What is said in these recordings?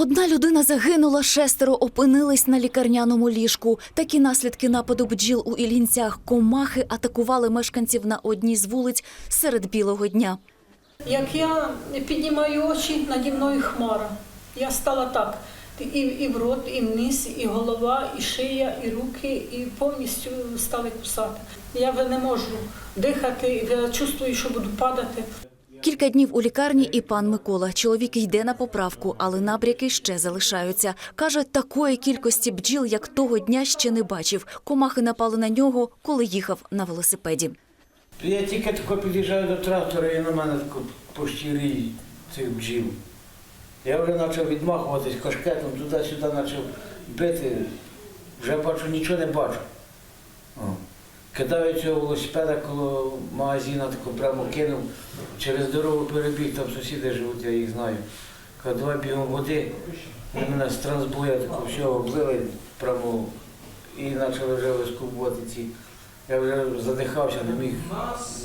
Одна людина загинула, шестеро опинились на лікарняному ліжку. Такі наслідки нападу бджіл у Іллінцях. Комахи атакували мешканців на одній з вулиць серед білого дня. Як я піднімаю очі, наді мною хмара. Я стала так. І, і в рот, і вниз, і голова, і шия, і руки, і повністю стали кусати. Я не можу дихати, я чувствую, що буду падати. Кілька днів у лікарні і пан Микола. Чоловік йде на поправку, але набряки ще залишаються. Каже, такої кількості бджіл, як того дня, ще не бачив. Комахи напали на нього, коли їхав на велосипеді. Я тільки тако під'їжджаю до трактора і на мене тако пощирій цих бджіл. Я вже почав відмахуватись кашкетом, туди-сюди почав бити. Вже бачу, нічого не бачу. Кидаю цього велосипеда коло магазина, тако прямо кинув, через дорогу перебіг, там сусіди живуть, я їх знаю. Кажу, давай бігом води. Вони мене з трансбоя тако всього облили прямо і почали вже вискубувати ці. Я вже задихався, не міг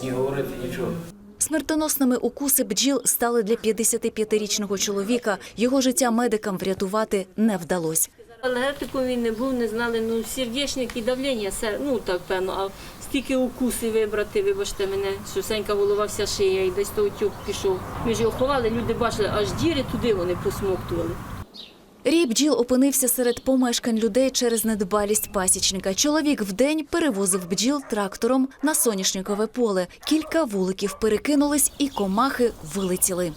ні говорити, нічого. Смертоносними укуси бджіл стали для 55-річного чоловіка. Його життя медикам врятувати не вдалося. Алергетиком він не був, не знали, ну, сердечник і давлення, ну так певно, а стільки укусів вибрати, вибачте мене, що сенька голова вся шия і десь той тюк пішов. Ми ж його ховали, люди бачили, аж діри туди вони посмоктували. Рій бджіл опинився серед помешкань людей через недбалість пасічника. Чоловік вдень перевозив бджіл трактором на соняшникове поле. Кілька вуликів перекинулись і комахи вилетіли.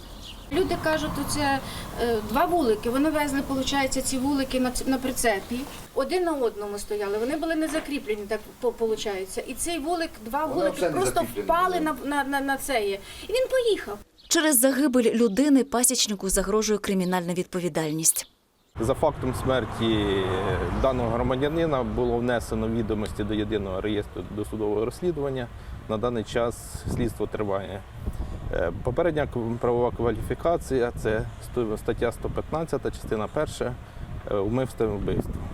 Люди кажуть, це е, два вулики. Вони везли, виходить, ці вулики на, на прицепі. Один на одному стояли. Вони були не закріплені, так виходить. І цей вулик, два вулики просто впали на, на, на, на це. І він поїхав. Через загибель людини пасічнику загрожує кримінальна відповідальність. За фактом смерті даного громадянина було внесено відомості до єдиного реєстру досудового розслідування. На даний час слідство триває. Е, Попередня правова кваліфікація це стаття 115, частина 1, умивство вбивство.